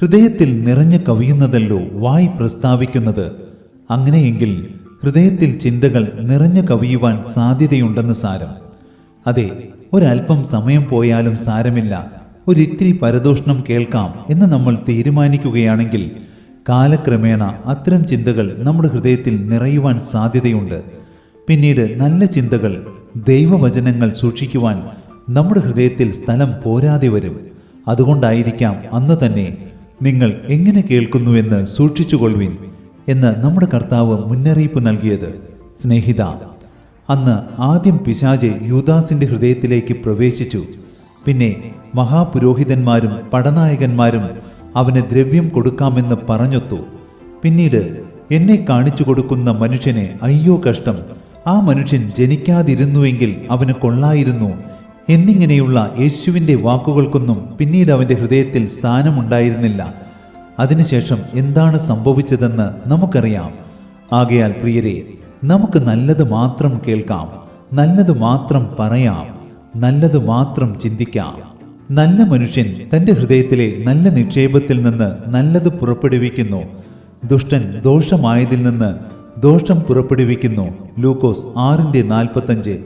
ഹൃദയത്തിൽ നിറഞ്ഞു കവിയുന്നതല്ലോ വായി പ്രസ്താവിക്കുന്നത്. അങ്ങനെയെങ്കിൽ ഹൃദയത്തിൽ ചിന്തകൾ നിറഞ്ഞു കവിയുവാൻ സാധ്യതയുണ്ടെന്ന് സാരം. അതെ ഒരല്പം സമയം പോയാലും സാരമില്ല. ഒരിത്തിരി പരദൂഷണം കേൾക്കാം എന്ന് നമ്മൾ തീരുമാനിക്കുകയാണെങ്കിൽ കാലക്രമേണ അത്തരം ചിന്തകൾ നമ്മുടെ ഹൃദയത്തിൽ നിറയുവാൻ സാധ്യതയുണ്ട്. പിന്നീട് നല്ല ചിന്തകൾ ദൈവവചനങ്ങൾ സൂക്ഷിക്കുവാൻ നമ്മുടെ ഹൃദയത്തിൽ സ്ഥലം പോരാതെ വരും. അതുകൊണ്ടായിരിക്കാം അന്ന് തന്നെ നിങ്ങൾ എങ്ങനെ കേൾക്കുന്നുവെന്ന് സൂക്ഷിച്ചുകൊള്ളുവിൻ എന്ന് നമ്മുടെ കർത്താവ് മുന്നറിയിപ്പ് നൽകിയത്. സ്നേഹിത അന്ന് ആദ്യം പിശാജ് യൂദാസിന്റെ ഹൃദയത്തിലേക്ക് പ്രവേശിച്ചു. പിന്നെ മഹാപുരോഹിതന്മാരും പടനായകന്മാരും അവന് ദ്രവ്യം കൊടുക്കാമെന്ന് പറഞ്ഞൊത്തു. പിന്നീട് എന്നെ കാണിച്ചു കൊടുക്കുന്ന മനുഷ്യനെ അയ്യോ കഷ്ടം ആ മനുഷ്യൻ ജനിക്കാതിരുന്നുവെങ്കിൽ അവന് കൊള്ളായിരുന്നു എന്നിങ്ങനെയുള്ള യേശുവിന്റെ വാക്കുകൾക്കൊന്നും പിന്നീട് അവന്റെ ഹൃദയത്തിൽ സ്ഥാനമുണ്ടായിരുന്നില്ല. അതിനുശേഷം എന്താണ് സംഭവിച്ചതെന്ന് നമുക്കറിയാം. ആകയാൽ പ്രിയരെ നമുക്ക് നല്ലത് മാത്രം കേൾക്കാം നല്ലത് മാത്രം പറയാം നല്ലത് മാത്രം ചിന്തിക്കാം. നല്ല മനുഷ്യൻ തന്റെ ഹൃദയത്തിലെ നല്ല നിക്ഷേപത്തിൽ നിന്ന് നല്ലത് പുറപ്പെടുവിക്കുന്നു. ദുഷ്ടൻ ദോഷമായതിൽ നിന്ന് ദോഷം പുറപ്പെടുവിക്കുന്നു. ലൂക്കോസ് ആറിന്റെ നാൽപ്പത്തഞ്ച്